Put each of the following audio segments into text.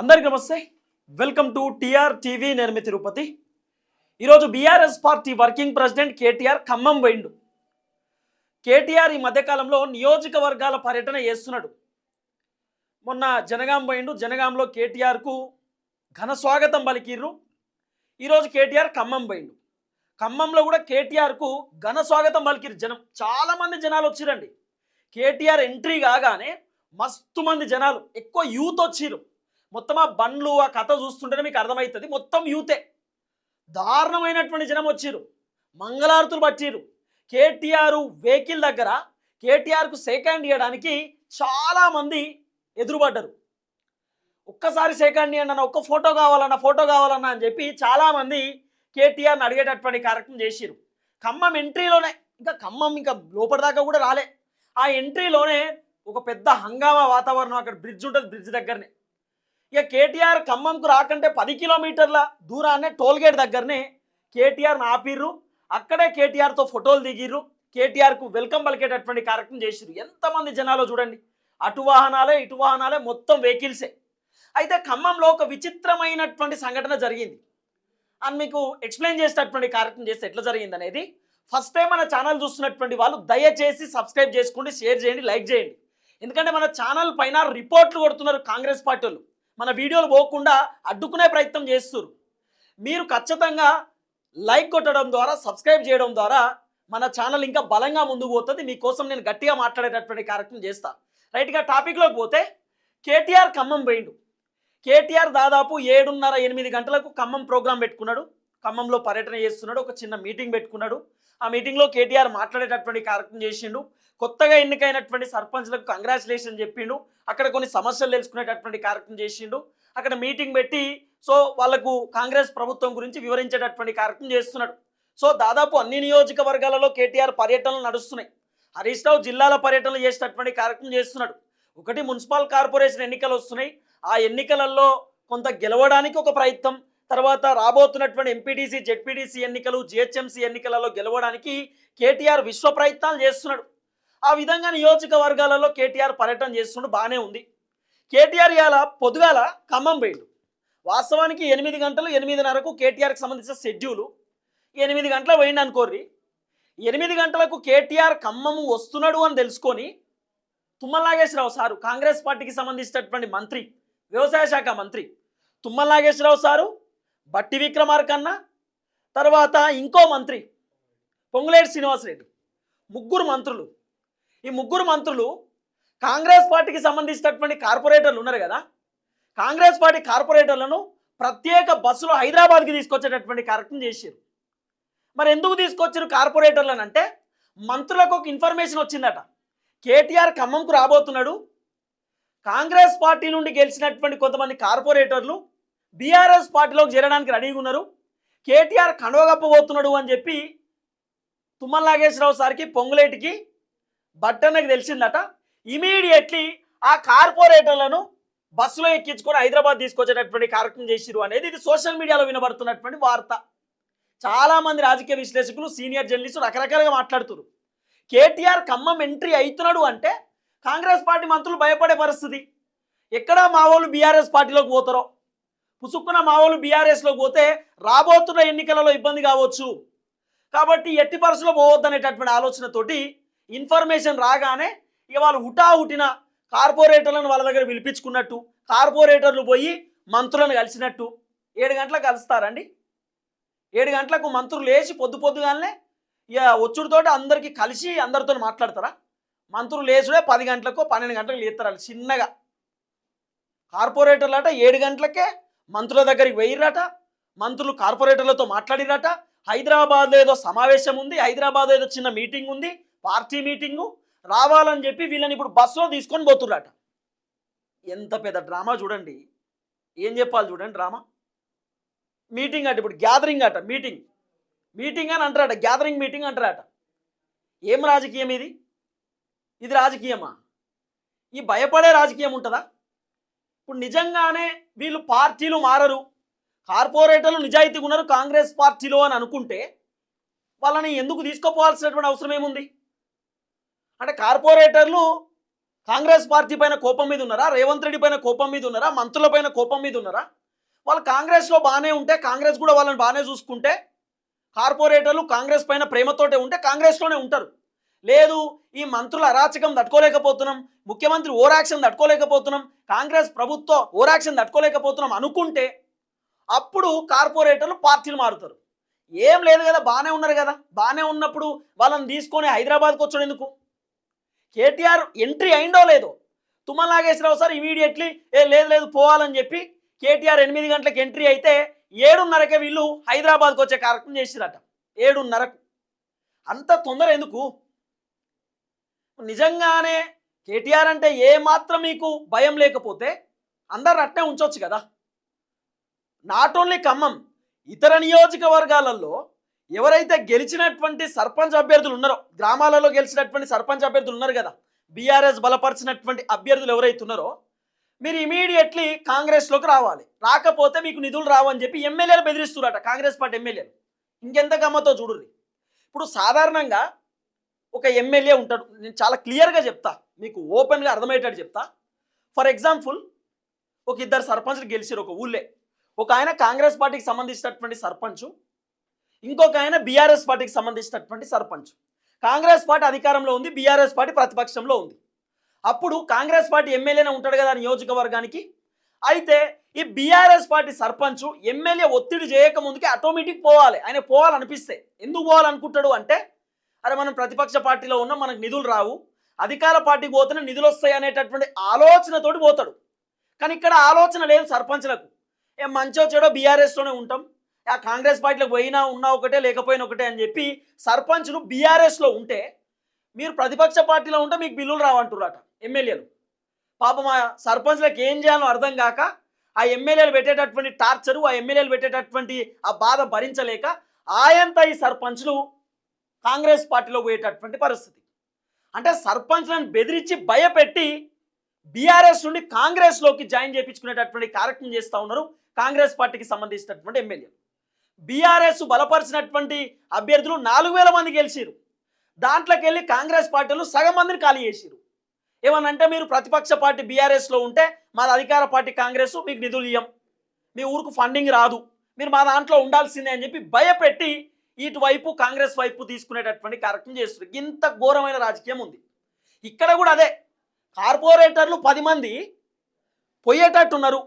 అందరికీ నమస్తే. Welcome to TR TV నేను మీ తిరుపతి. ఈరోజు BRS party working president KTR Khammam పోయిండు. కేటీఆర్ ఈ మధ్యకాలంలో నియోజకవర్గాల పర్యటన చేస్తున్నాడు. మొన్న జనగాం పోయిండు. జనగాంలో కేటీఆర్కు ఘన స్వాగతం పలికిర్రు. ఈరోజు కేటీఆర్ ఖమ్మం పోయిండు. ఖమ్మంలో కూడా కేటీఆర్కు ఘన స్వాగతం పలికిరు జనం. చాలామంది జనాలు వచ్చిరండి. కేటీఆర్ ఎంట్రీ కాగానే మస్తు మంది జనాలు ఎక్కువ యూత్ వచ్చిరు మొత్తం ఆ బండ్లు ఆ కథ చూస్తుంటేనే మీకు అర్థమవుతుంది. మొత్తం యూతే. దారుణమైనటువంటి జనం వచ్చిర్రు. మంగళారతులు పట్టిరు కేటీఆర్ వెహికల్ దగ్గర కేటీఆర్కు సెకండ్ ఇవ్వడానికి చాలామంది ఎదురుపడ్డరు. ఒక్కసారి సెకండ్ ఇవ్వండి అన్న ఒక్క ఫోటో కావాలన్న ఫోటో కావాలన్నా అని చెప్పి చాలామంది కేటీఆర్ని అడిగేటటువంటి కార్యక్రమం చేసిర్రు. ఖమ్మం ఎంట్రీలోనే ఇంకా ఖమ్మం ఇంకా లోపలిదాకా కూడా రాలే. ఆ ఎంట్రీలోనే ఒక పెద్ద హంగామా వాతావరణం అక్కడ బ్రిడ్జ్ ఉంటుంది బ్రిడ్జ్ దగ్గరనే. ఇక కేటీఆర్ ఖమ్మంకు రాకంటే పది కిలోమీటర్ల దూరాన్నే టోల్గేట్ దగ్గరనే కేటీఆర్ని ఆపిర్రు. అక్కడే కేటీఆర్తో ఫోటోలు దిగిర్రు. కేటీఆర్కు వెల్కమ్ పలికేటటువంటి కార్యక్రమం చేసిర్రు. ఎంతమంది జనాలు చూడండి. అటు వాహనాలే ఇటు వాహనాలే మొత్తం వెహికల్సే. అయితే ఖమ్మంలో ఒక విచిత్రమైనటువంటి సంఘటన జరిగింది. అని మీకు ఎక్స్ప్లెయిన్ చేసేటటువంటి కార్యక్రమం చేస్తే ఎట్లా జరిగింది అనేది ఫస్ట్ టైం మన ఛానల్ చూస్తున్నటువంటి వాళ్ళు దయచేసి సబ్స్క్రైబ్ చేసుకోండి షేర్ చేయండి లైక్ చేయండి. ఎందుకంటే మన ఛానల్ పైన రిపోర్ట్లు కొడుతున్నారు కాంగ్రెస్ పార్టీ వాళ్ళు. మన వీడియోలు పోకుండా అడ్డుకునే ప్రయత్నం చేస్తున్నారు మీరు ఖచ్చితంగా లైక్ కొట్టడం ద్వారా సబ్స్క్రైబ్ చేయడం ద్వారా మన ఛానల్ ఇంకా బలంగా ముందుకు పోతుంది. మీకోసం నేను గట్టిగా మాట్లాడేటటువంటి కార్యక్రమం చేస్తా. రైట్గా టాపిక్లోకి పోతే కేటీఆర్ ఖమ్మం పోయిండు. కేటీఆర్ దాదాపు ఏడున్నర ఎనిమిది గంటలకు ఖమ్మం ప్రోగ్రాం పెట్టుకున్నాడు. ఖమ్మంలో పర్యటన చేస్తున్నాడు ఒక చిన్న మీటింగ్ పెట్టుకున్నాడు. ఆ మీటింగ్లో కేటీఆర్ మాట్లాడేటటువంటి కార్యక్రమం చేసిండు. కొత్తగా ఎన్నికైనటువంటి సర్పంచ్లకు కంగ్రాచులేషన్ చెప్పిండు. అక్కడ కొన్ని సమస్యలు తెలుసుకునేటటువంటి కార్యక్రమం చేసిండు. అక్కడ మీటింగ్ పెట్టి సో వాళ్ళకు కాంగ్రెస్ ప్రభుత్వం గురించి వివరించేటటువంటి కార్యక్రమం చేస్తున్నాడు. సో దాదాపు అన్ని నియోజకవర్గాలలో కేటీఆర్ పర్యటనలు నడుస్తున్నాయి. హరీష్ రావు జిల్లాల పర్యటనలు చేసేటటువంటి కార్యక్రమం చేస్తున్నాడు. ఒకటి మున్సిపల్ కార్పొరేషన్ ఎన్నికలు వస్తున్నాయి. ఆ ఎన్నికలలో కొంత గెలవడానికి ఒక ప్రయత్నం తర్వాత రాబోతున్నటువంటి ఎంపీటీసీ జెడ్పీటీసీ ఎన్నికలు జిహెచ్ఎంసీ ఎన్నికలలో గెలవడానికి కేటీఆర్ విశ్వ ప్రయత్నాలు చేస్తున్నాడు. ఆ విధంగా నియోజకవర్గాలలో కేటీఆర్ పర్యటన చేస్తుండడు బాగానే ఉంది. కేటీఆర్ ఇవాళ పొద్దుగాల ఖమ్మం పోయిండు. వాస్తవానికి ఎనిమిది గంటలు ఎనిమిదిన్నరకు కేటీఆర్కి సంబంధించిన షెడ్యూలు. ఎనిమిది గంటల పోయిండు అనుకోర్రి. ఎనిమిది గంటలకు కేటీఆర్ ఖమ్మము వస్తున్నాడు అని తెలుసుకొని తుమ్మలనాగేశ్వరరావు సారు కాంగ్రెస్ పార్టీకి సంబంధించినటువంటి మంత్రి వ్యవసాయ శాఖ మంత్రి తుమ్మలనాగేశ్వరరావు సారు బట్టి విక్రమార్కన్న తర్వాత ఇంకో మంత్రి పొంగులేటి శ్రీనివాసరెడ్డి. ముగ్గురు మంత్రులు. ఈ ముగ్గురు మంత్రులు కాంగ్రెస్ పార్టీకి సంబంధించినటువంటి కార్పొరేటర్లు ఉన్నారు కదా? కాంగ్రెస్ పార్టీ కార్పొరేటర్లను ప్రత్యేక బస్సులో హైదరాబాద్కి తీసుకొచ్చేటటువంటి కార్యక్రమం చేశారు. మరి ఎందుకు తీసుకొచ్చారు కార్పొరేటర్లను అంటే మంత్రులకు ఒక ఇన్ఫర్మేషన్ వచ్చిందట. కేటీఆర్ ఖమ్మంకు రాబోతున్నాడు. కాంగ్రెస్ పార్టీ నుండి గెలిచినటువంటి కొంతమంది కార్పొరేటర్లు బీఆర్ఎస్ పార్టీలోకి చేరడానికి రెడీగా ఉన్నారు. కేటీఆర్ కండవగప్పబోతున్నాడు అని చెప్పి తుమ్మల నాగేశ్వరరావు సార్కి పొంగులేటికి బట్టన్నకి తెలిసిందట. ఇమీడియట్లీ ఆ కార్పొరేటర్లను బస్సులో ఎక్కించుకొని హైదరాబాద్ తీసుకొచ్చేటటువంటి కార్యక్రమం చేసిరు అనేది ఇది సోషల్ మీడియాలో వినబడుతున్నటువంటి వార్త. చాలామంది రాజకీయ విశ్లేషకులు సీనియర్ జర్నలిస్టులు రకరకాలుగా మాట్లాడుతున్నారు కేటీఆర్ ఖమ్మం ఎంట్రీ అవుతున్నాడు అంటే కాంగ్రెస్ పార్టీ మంత్రులు భయపడే పరిస్థితి. ఎక్కడ మా వాళ్ళు బీఆర్ఎస్ పార్టీలోకి పోతారో? పుసుక్కున మావోలు బీఆర్ఎస్లో పోతే రాబోతున్న ఎన్నికలలో ఇబ్బంది కావచ్చు. కాబట్టి ఎట్టి పరిస్థితుల్లో పోవద్దనేటటువంటి ఆలోచనతోటి ఇన్ఫర్మేషన్ రాగానే ఇక వాళ్ళు హుటాహుటిన కార్పొరేటర్లను వాళ్ళ దగ్గర పిలిపించుకున్నట్టు కార్పొరేటర్లు పోయి మంత్రులను కలిసినట్టు. ఏడు గంటలకు కలుస్తారండి. ఏడు గంటలకు మంత్రులు లేచి పొద్దు పొద్దుగానే ఇక వచ్చుడితోటి అందరికీ కలిసి అందరితో మాట్లాడతారా? మంత్రులు లేచుడే పది గంటలకు పన్నెండు గంటలకు లేస్తారు చిన్నగా. కార్పొరేటర్లు అంటే ఏడు గంటలకే మంత్రుల దగ్గరికి వెయ్యిరట మంత్రులు కార్పొరేటర్లతో మాట్లాడిరట హైదరాబాద్లో ఏదో సమావేశం ఉంది హైదరాబాద్ ఏదో చిన్న మీటింగ్ ఉంది పార్టీ మీటింగు రావాలని చెప్పి వీళ్ళని ఇప్పుడు బస్సులో తీసుకొని పోతుర్రట. ఎంత పెద్ద డ్రామా చూడండి. ఏం చెప్పాలి చూడండి డ్రామా? మీటింగ్ అట ఇప్పుడు గ్యాదరింగ్ అట మీటింగ్. మీటింగ్ అని అంటారట గ్యాదరింగ్ మీటింగ్ అంటారట. ఏం రాజకీయం ఇది? ఇది రాజకీయమా? ఈ భయపడే రాజకీయం ఉంటుందా? ఇప్పుడు నిజంగానే వీళ్ళు పార్టీలు మారరు. కార్పొరేటర్లు నిజాయితీగా ఉన్నారు కాంగ్రెస్ పార్టీలో అని అనుకుంటే వాళ్ళని ఎందుకు తీసుకోపోవాల్సినటువంటి అవసరం ఏముంది? అంటే కార్పొరేటర్లు కాంగ్రెస్ పార్టీ పైన కోపం మీద ఉన్నారా? రేవంత్ రెడ్డి పైన కోపం మీద ఉన్నారా? మంత్రుల పైన కోపం మీద ఉన్నారా? వాళ్ళు కాంగ్రెస్లో బాగానే ఉంటే కాంగ్రెస్ కూడా వాళ్ళని బాగానే చూసుకుంటే కార్పొరేటర్లు కాంగ్రెస్ పైన ప్రేమతోటే ఉంటే కాంగ్రెస్లోనే ఉంటారు. లేదు ఈ మంత్రుల అరాచకం తట్టుకోలేకపోతున్నాం ముఖ్యమంత్రి ఓరాక్షన్ తట్టుకోలేకపోతున్నాం కాంగ్రెస్ ప్రభుత్వ ఓరాక్షన్ తట్టుకోలేకపోతున్నాం అనుకుంటే అప్పుడు కార్పొరేటర్లు పార్టీలు మారుతారు. ఏం లేదు కదా బాగానే ఉన్నారు కదా బాగానే ఉన్నప్పుడు వాళ్ళని తీసుకొని హైదరాబాద్కి వచ్చాడు ఎందుకు? కేటీఆర్ ఎంట్రీ అయిందో లేదో. తుమ్మల నాగేశ్వరరావు సార్ ఇమీడియట్లీ ఏ లేదు లేదు పోవాలని చెప్పి కేటీఆర్ ఎనిమిది గంటలకు ఎంట్రీ అయితే ఏడున్నరకే వీళ్ళు హైదరాబాద్కి వచ్చే కార్యక్రమం చేసిరట ఏడున్నరకు. అంత తొందర ఎందుకు? నిజంగానే కేటీఆర్ అంటే ఏ మాత్రం మీకు భయం లేకపోతే అందరు అట్నే ఉంచవచ్చు కదా. నాట్ ఓన్లీ ఖమ్మం ఇతర నియోజకవర్గాలలో ఎవరైతే గెలిచినటువంటి సర్పంచ్ అభ్యర్థులు ఉన్నారో గ్రామాలలో గెలిచినటువంటి సర్పంచ్ అభ్యర్థులు ఉన్నారు కదా బీఆర్ఎస్ బలపరిచినటువంటి అభ్యర్థులు ఎవరైతే ఉన్నారో మీరు ఇమీడియట్లీ కాంగ్రెస్లోకి రావాలి. రాకపోతే మీకు నిధులు రావని చెప్పి ఎమ్మెల్యేలు బెదిరిస్తున్నారట కాంగ్రెస్ పార్టీ ఎమ్మెల్యేలు. ఇంకెంత గమ్మతో చూడుర్రి. ఇప్పుడు సాధారణంగా ఒక ఎమ్మెల్యే ఉంటాడు. నేను చాలా క్లియర్గా చెప్తా. మీకు ఓపెన్గా అర్థమయ్యేటట్టు చెప్తా. ఫర్ ఎగ్జాంపుల్ ఒక ఇద్దరు సర్పంచ్లు గెలిచారు ఒక ఊళ్ళే. ఒక ఆయన కాంగ్రెస్ పార్టీకి సంబంధించినటువంటి సర్పంచ్ ఇంకొక ఆయన బీఆర్ఎస్ పార్టీకి సంబంధించినటువంటి సర్పంచ్. కాంగ్రెస్ పార్టీ అధికారంలో ఉంది బీఆర్ఎస్ పార్టీ ప్రతిపక్షంలో ఉంది. అప్పుడు కాంగ్రెస్ పార్టీ ఎమ్మెల్యేనే ఉంటాడు కదా నియోజకవర్గానికి. అయితే ఈ బీఆర్ఎస్ పార్టీ సర్పంచ్ ఎమ్మెల్యే ఒత్తిడి చేయక ముందుకే ఆటోమేటిక్ పోవాలి. ఆయన పోవాలనిపిస్తే. ఎందుకు పోవాలనుకుంటాడు అంటే అరే మనం ప్రతిపక్ష పార్టీలో ఉన్నాం మనకు నిధులు రావు అధికార పార్టీకి పోతేనే నిధులు వస్తాయి అనేటటువంటి ఆలోచనతోటి పోతాడు. కానీ ఇక్కడ ఆలోచన లేదు సర్పంచ్లకు. ఏ మంచో చెడో బీఆర్ఎస్లోనే ఉంటాం. ఆ కాంగ్రెస్ పార్టీలకు పోయినా ఉన్నా ఒకటే లేకపోయినా ఒకటే అని చెప్పి సర్పంచ్లు బీఆర్ఎస్లో ఉంటే మీరు ప్రతిపక్ష పార్టీలో ఉంటే మీకు బిల్లులు రావంటున్నారట ఎమ్మెల్యేలు. పాపం ఆ సర్పంచ్లకు ఏం చేయాలో అర్థం కాక ఆ ఎమ్మెల్యేలు పెట్టేటటువంటి టార్చరు ఆ ఎమ్మెల్యేలు పెట్టేటటువంటి ఆ బాధ భరించలేక ఆయంత ఈ సర్పంచ్లు కాంగ్రెస్ పార్టీలో పోయేటటువంటి పరిస్థితి. అంటే సర్పంచ్లను బెదిరించి భయపెట్టి బీఆర్ఎస్ నుండి కాంగ్రెస్లోకి జాయిన్ చేయించుకునేటటువంటి కార్యక్రమం చేస్తూ ఉన్నారు కాంగ్రెస్ పార్టీకి సంబంధించినటువంటి ఎమ్మెల్యేలు. బీఆర్ఎస్ బలపరిచినటువంటి అభ్యర్థులు నాలుగు వేల మంది గెలిచారు దాంట్లోకి వెళ్ళి కాంగ్రెస్ పార్టీలు సగం మందిని ఖాళీ చేసిరు ఏమనంటే మీరు ప్రతిపక్ష పార్టీ బీఆర్ఎస్లో ఉంటే మాది అధికార పార్టీ కాంగ్రెస్ మీకు నిధులు ఇయ్యం. మీ ఊరుకు ఫండింగ్ రాదు. మీరు మా దాంట్లో ఉండాల్సిందే అని చెప్పి భయపెట్టి ఇటువైపు కాంగ్రెస్ వైపు తీసుకునేటటువంటి కార్యక్రమం చేస్తున్నారు. ఇంత ఘోరమైన రాజకీయం ఉంది. ఇక్కడ కూడా అదే. కార్పొరేటర్లు పది మంది పోయేటట్టున్నారు.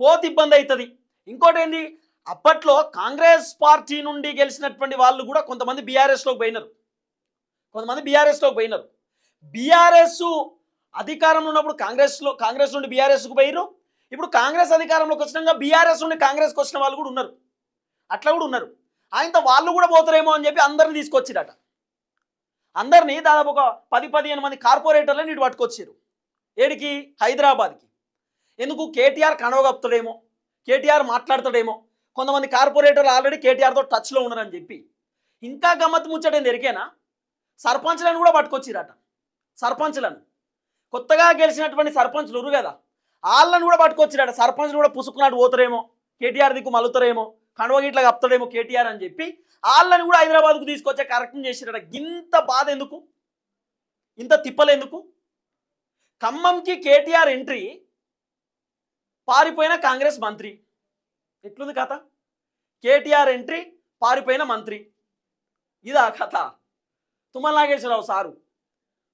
పోతే ఇబ్బంది అవుతుంది. ఇంకోటి ఏంది? అప్పట్లో కాంగ్రెస్ పార్టీ నుండి గెలిచినటువంటి వాళ్ళు కూడా కొంతమంది బీఆర్ఎస్లోకి పోయినారు. కొంతమంది బీఆర్ఎస్లోకి పోయినారు. బీఆర్ఎస్ అధికారంలో ఉన్నప్పుడు కాంగ్రెస్లో కాంగ్రెస్ నుండి బీఆర్ఎస్కు పోయిరు ఇప్పుడు కాంగ్రెస్ అధికారంలోకి వచ్చినాక బీఆర్ఎస్ నుండి కాంగ్రెస్కి వచ్చిన వాళ్ళు కూడా ఉన్నారు. అట్లా కూడా ఉన్నారు. ఆయనతో వాళ్ళు కూడా పోతారేమో అని చెప్పి అందరిని తీసుకొచ్చిరట. అందరినీ దాదాపు ఒక పది పదిహేను మంది కార్పొరేటర్లను ఇటు పట్టుకొచ్చారు ఏడికి? హైదరాబాద్కి. ఎందుకు? కేటీఆర్ కనవగపుతాడేమో కేటీఆర్ మాట్లాడతాడేమో. కొంతమంది కార్పొరేటర్లు ఆల్రెడీ కేటీఆర్తో టచ్లో ఉన్నారని చెప్పి. ఇంకా గమ్మత్తు ముచ్చటం ఎరికేనా? సర్పంచ్లను కూడా పట్టుకొచ్చిరట. సర్పంచ్లను. కొత్తగా గెలిచినటువంటి సర్పంచ్లు ఉరు కదా? వాళ్ళని కూడా పట్టుకొచ్చిరట. సర్పంచ్లు కూడా పుసుకున్నాడు పోతారేమో. కేటీఆర్ దిక్కు మలుతారేమో. కణవ గిట్లా కప్తాడేమో కేటీఆర్ అని చెప్పి వాళ్ళని కూడా హైదరాబాద్కు తీసుకొచ్చే కార్యక్రమం చేసిరట ఇంత బాధ ఎందుకు? ఇంత తిప్పలు ఎందుకు? ఖమ్మంకి కేటీఆర్ ఎంట్రీ పారిపోయిన కాంగ్రెస్ మంత్రి. ఎట్లుంది కథ? కేటీఆర్ ఎంట్రీ పారిపోయిన మంత్రి. ఇదా కథ. తుమ్మల నాగేశ్వరరావు సారు.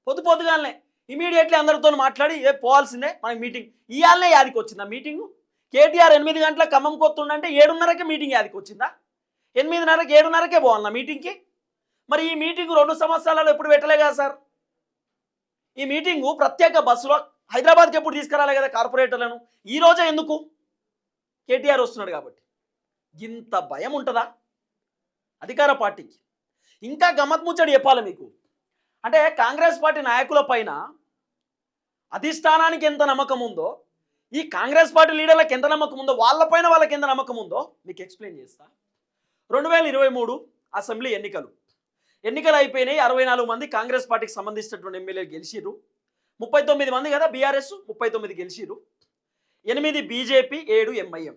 పొద్దు పొద్దుగానే ఇమీడియట్లీ అందరితో మాట్లాడి ఏ పోవాల్సిందే మనకి మీటింగ్. ఇవాళనే యాదికి వచ్చిందా మీటింగు? కేటీఆర్ ఎనిమిది గంటల ఖమ్మం కొత్తుండంటే ఏడున్నరకే మీటింగ్ యాదికి వచ్చిందా? ఎనిమిదిన్నరకి ఏడున్నరకే పోవాలన్నా మీటింగ్కి? మరి ఈ మీటింగ్ రెండు సంవత్సరాలలో ఎప్పుడు పెట్టలే కదా సార్? ఈ మీటింగు ప్రత్యేక బస్సులో హైదరాబాద్కి ఎప్పుడు తీసుకురాలే కదా కార్పొరేటర్లను? ఈ రోజే ఎందుకు? కేటీఆర్ వస్తున్నాడు కాబట్టి. ఇంత భయం ఉంటుందా? అధికార పార్టీకి. ఇంకా గమ్మత్ ముచ్చడి చెప్పాలి మీకు. అంటే కాంగ్రెస్ పార్టీ నాయకుల పైన అధిష్టానానికి ఎంత నమ్మకం ఉందో ఈ కాంగ్రెస్ పార్టీ లీడర్లకు ఎంత నమ్మకం ఉందో వాళ్ళపైన వాళ్ళకి ఎంత నమ్మకం ఉందో మీకు ఎక్స్ప్లెయిన్ చేస్తా. రెండు వేల ఇరవై మూడు అసెంబ్లీ ఎన్నికలు. ఎన్నికలు అయిపోయినాయి అరవై నాలుగు మంది కాంగ్రెస్ పార్టీకి సంబంధించినటువంటి ఎమ్మెల్యేలు గెలిచిరు ముప్పై తొమ్మిది మంది కదా బీఆర్ఎస్ ముప్పై తొమ్మిది గెలిచిరు ఎనిమిది బీజేపీ ఏడు ఎంఐఎం.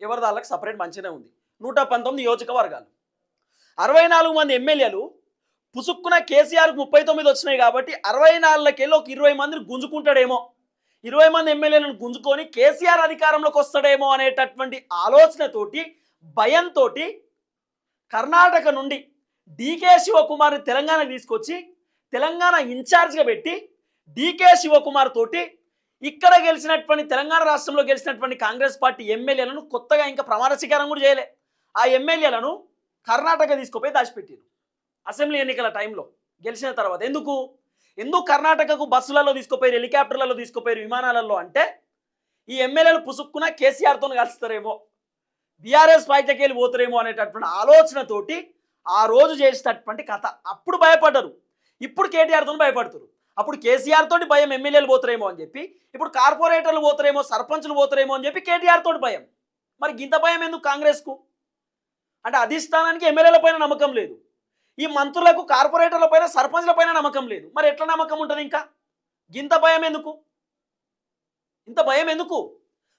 ఎవరి దాళ్ళకి సపరేట్ మంచిగా ఉంది. నూట పంతొమ్మిది నియోజకవర్గాలు. అరవై నాలుగు మంది ఎమ్మెల్యేలు పుసుక్కున కేసీఆర్కి ముప్పై తొమ్మిది వచ్చినాయి కాబట్టి అరవై నాలుగులకెళ్ళి ఒక ఇరవై మందిని గుంజుకుంటాడేమో. ఇరవై మంది ఎమ్మెల్యేలను గుంజుకొని కేసీఆర్ అధికారంలోకి వస్తాడేమో అనేటటువంటి ఆలోచనతోటి భయంతో కర్ణాటక నుండి డీకే శివకుమార్ని తెలంగాణ తీసుకొచ్చి తెలంగాణ ఇన్ఛార్జ్గా పెట్టి డీకే శివకుమార్ తోటి ఇక్కడ గెలిచినటువంటి తెలంగాణ రాష్ట్రంలో గెలిచినటువంటి కాంగ్రెస్ పార్టీ ఎమ్మెల్యేలను కొత్తగా ఇంకా ప్రమాణ స్వీకారం కూడా చేయలే. ఆ ఎమ్మెల్యేలను కర్ణాటక తీసుకుపోయి దాచిపెట్టారు. అసెంబ్లీ ఎన్నికల టైంలో గెలిచిన తర్వాత. ఎందుకు? ఎందుకు కర్ణాటకకు బస్సులలో తీసుకుపోయారు హెలికాప్టర్లలో తీసుకుపోయారు విమానాలలో అంటే ఈ ఎమ్మెల్యేలు పుసుక్కున కేసీఆర్తో కలుస్తారేమో బీఆర్ఎస్ పార్టీకి వెళ్ళి పోతారేమో అనేటటువంటి ఆలోచనతోటి ఆ రోజు చేసేటటువంటి కథ. అప్పుడు భయపడ్డరు. ఇప్పుడు కేటీఆర్తో భయపడతారు అప్పుడు కేసీఆర్ తోటి భయం ఎమ్మెల్యేలు పోతారేమో అని చెప్పి ఇప్పుడు కార్పొరేటర్లు పోతారేమో సర్పంచ్లు పోతారేమో అని చెప్పి కేటీఆర్ తోటి భయం. మరి గింత భయం ఎందుకు కాంగ్రెస్కు? అంటే అధిష్టానానికి ఎమ్మెల్యేల పైన నమ్మకం లేదు. ఈ మంత్రులకు కార్పొరేటర్ల పైన సర్పంచ్ల పైన నమ్మకం లేదు. మరి ఎట్లా నమ్మకం ఉంటుంది ఇంకా? ఇంత భయం ఎందుకు? ఇంత భయం ఎందుకు?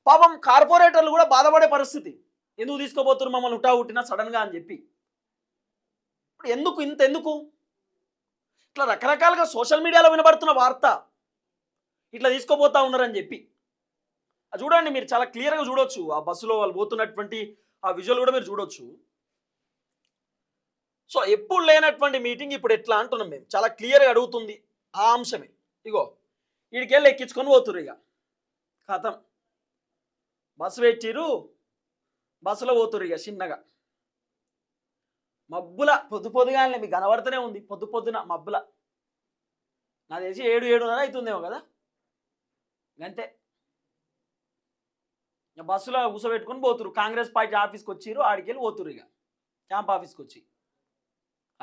పాపం కార్పొరేటర్లు కూడా బాధపడే పరిస్థితి. ఎందుకు తీసుకోబోతున్నారు మమ్మల్ని ఉటా ఉట్టినా సడన్గా అని చెప్పి. ఇప్పుడు ఎందుకు ఇంత ఎందుకు? ఇట్లా రకరకాలుగా సోషల్ మీడియాలో వినబడుతున్న వార్త. ఇట్లా తీసుకోబోతా ఉన్నారని చెప్పి. అది చూడండి మీరు చాలా క్లియర్గా చూడొచ్చు. ఆ బస్సులో వాళ్ళు పోతున్నటువంటి ఆ విజువల్ కూడా మీరు చూడొచ్చు. సో ఎప్పుడు లేనటువంటి మీటింగ్ ఇప్పుడు ఎట్లా అంటున్నాం మేము? చాలా క్లియర్గా అడుగుతుంది ఆ అంశమే. ఇగో వీడికెళ్ళి ఎక్కించుకొని పోతురు ఇక కథం. బస్సు పెట్టిరు బస్సులో పోతురు ఇక చిన్నగా. మబ్బుల పొద్దు పొద్దుగానే మీకు కనబడుతూనే ఉంది పొద్దు పొద్దున మబ్బుల. నా తెలిసి ఏడు ఏడున్నర అవుతుందేమో కదా? అంతే ఇక బస్సులో కూసబెట్టుకొని పోతురు కాంగ్రెస్ పార్టీ ఆఫీస్కి వచ్చిరు ఆడికి వెళ్ళి పోతురు ఇక క్యాంప్ ఆఫీస్కి వచ్చి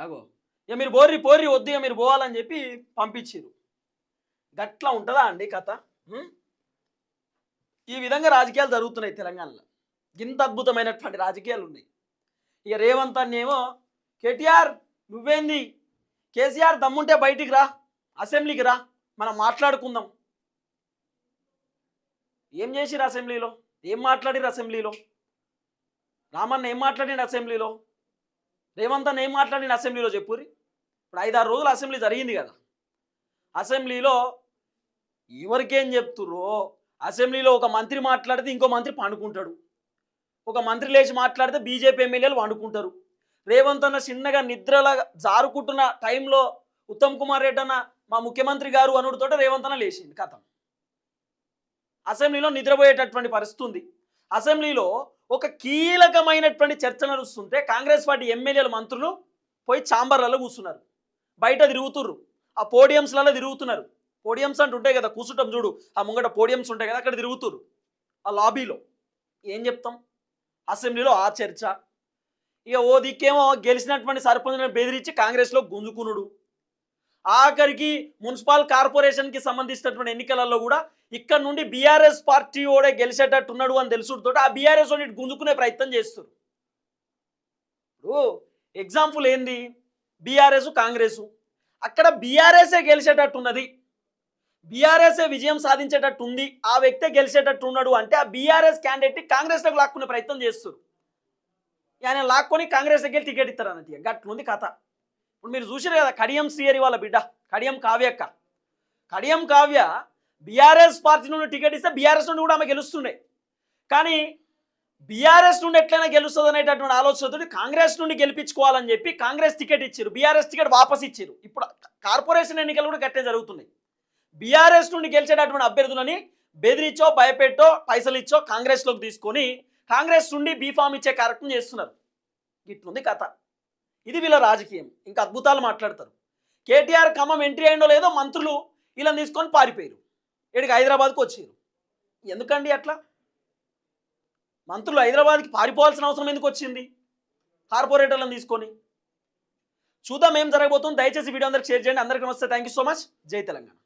అగో. ఇక మీరు పోర్రి పోర్రి వద్దు ఇక మీరు పోవాలని చెప్పి పంపించిర్రు. గట్లా ఉంటుందా అండి కథ? ఈ విధంగా రాజకీయాలు జరుగుతున్నాయి తెలంగాణలో. ఇంత అద్భుతమైనటువంటి రాజకీయాలు ఉన్నాయి. ఇక రేవంత్ అన్నేమో కేటీఆర్ నువ్వేంది? కేసీఆర్ దమ్ముంటే బయటికి రా అసెంబ్లీకి రా మనం మాట్లాడుకుందాం. ఏం చేసిరు అసెంబ్లీలో? ఏం మాట్లాడిరు అసెంబ్లీలో? రామన్న ఏం మాట్లాడిన అసెంబ్లీలో? రేవంత్ అన్న ఏం మాట్లాడిన అసెంబ్లీలో చెప్పుర్రి? ఇప్పుడు ఐదారు రోజులు అసెంబ్లీ జరిగింది కదా. అసెంబ్లీలో ఎవరికేం చెప్తుర్రో అసెంబ్లీలో ఒక మంత్రి మాట్లాడితే ఇంకో మంత్రి పండుకుంటాడు. ఒక మంత్రి లేచి మాట్లాడితే బీజేపీ ఎమ్మెల్యేలు వండుకుంటారు రేవంత్ అన్న చిన్నగా నిద్రలా జారుకుంటున్న టైంలో ఉత్తమ్ కుమార్ రెడ్డి అన్న మా ముఖ్యమంత్రి గారు అనుడితోట రేవంత్ అన్న లేచింది కథం. అసెంబ్లీలో నిద్రపోయేటటువంటి పరిస్థితి ఉంది. అసెంబ్లీలో ఒక కీలకమైనటువంటి చర్చ నడుస్తుంటే కాంగ్రెస్ పార్టీ ఎమ్మెల్యేల మంత్రులు పోయి ఛాంబర్లలో కూర్చున్నారు. బయట తిరుగుతుర్రు. ఆ పోడియంస్లలో తిరుగుతున్నారు. పోడియంస్ అంటే ఉంటాయి కదా కూర్చుంటాం చూడు. ఆ ముంగట పోడియంస్ ఉంటాయి కదా అక్కడ తిరుగుతురు ఆ లాబీలో ఏం చెప్తాం? అసెంబ్లీలో ఆ చర్చ. ఇక ఓ దిక్కేమో గెలిచినటువంటి సర్పంచ్లను బెదిరించి కాంగ్రెస్లో గుంజుకునుడు. ఆఖరికి మున్సిపల్ కార్పొరేషన్కి సంబంధించినటువంటి ఎన్నికలలో కూడా ఇక్కడ నుండి బీఆర్ఎస్ పార్టీ ఓడే గెలిచేటట్టు ఉన్నాడు అని తెలుసుతో ఆ బీఆర్ఎస్ వాడిని గుంజుకునే ప్రయత్నం చేస్తారు. ఇప్పుడు ఎగ్జాంపుల్ ఏంది? బీఆర్ఎస్ కాంగ్రెస్. అక్కడ బీఆర్ఎస్ఏ గెలిచేటట్టు ఉన్నది? బీఆర్ఎస్ఏ విజయం సాధించేటట్టు ఉంది? ఆ వ్యక్తే గెలిచేటట్టు ఉన్నాడు అంటే ఆ బీఆర్ఎస్ క్యాండిడేట్ కాంగ్రెస్లోకి లాక్కునే ప్రయత్నం చేస్తారు. ఆయన లాక్కొని కాంగ్రెస్ దగ్గర టికెట్ ఇస్తారు అన్నట్టు గట్లుంది కథ. ఇప్పుడు మీరు చూసారు కదా కడియం శ్రీహరి వాళ్ళ బిడ్డ కడియం కావ్యక్క కడియం కావ్య బీఆర్ఎస్ పార్టీ నుండి టికెట్ ఇస్తే బీఆర్ఎస్ నుండి కూడా ఆమె గెలుస్తుండే. కానీ బీఆర్ఎస్ నుండి ఎట్లయినా గెలుస్తుంది అనేటటువంటి ఆలోచనతో కాంగ్రెస్ నుండి గెలిపించుకోవాలని చెప్పి కాంగ్రెస్ టికెట్ ఇచ్చారు. బీఆర్ఎస్ టికెట్ వాపస్ ఇచ్చారు. ఇప్పుడు కార్పొరేషన్ ఎన్నికలు కూడా గట్టే జరుగుతున్నాయి. బీఆర్ఎస్ నుండి గెలిచేటటువంటి అభ్యర్థులని బెదిరించో భయపెట్టో పైసలు ఇచ్చో కాంగ్రెస్లోకి తీసుకొని కాంగ్రెస్ నుండి బీఫామ్ ఇచ్చే కార్యక్రమం చేస్తున్నారు. ఇట్లుంది కథ. ఇది వీళ్ళ రాజకీయం. ఇంకా అద్భుతాలు మాట్లాడతారు. కేటీఆర్ ఖమ్మం ఎంట్రీ అయిందో లేదో మంత్రులు ఇలా తీసుకొని పారిపోయారు. ఇక్కడికి హైదరాబాద్కి వచ్చారు. ఎందుకండి అట్లా? మంత్రులు హైదరాబాద్కి పారిపోవాల్సిన అవసరం ఎందుకు వచ్చింది? కార్పొరేటర్లను తీసుకొని. చూద్దాం ఏం జరగబోతుంది. దయచేసి వీడియో అందరికి షేర్ చేయండి. అందరికీ నమస్తే. Thank you so much. జై తెలంగాణ.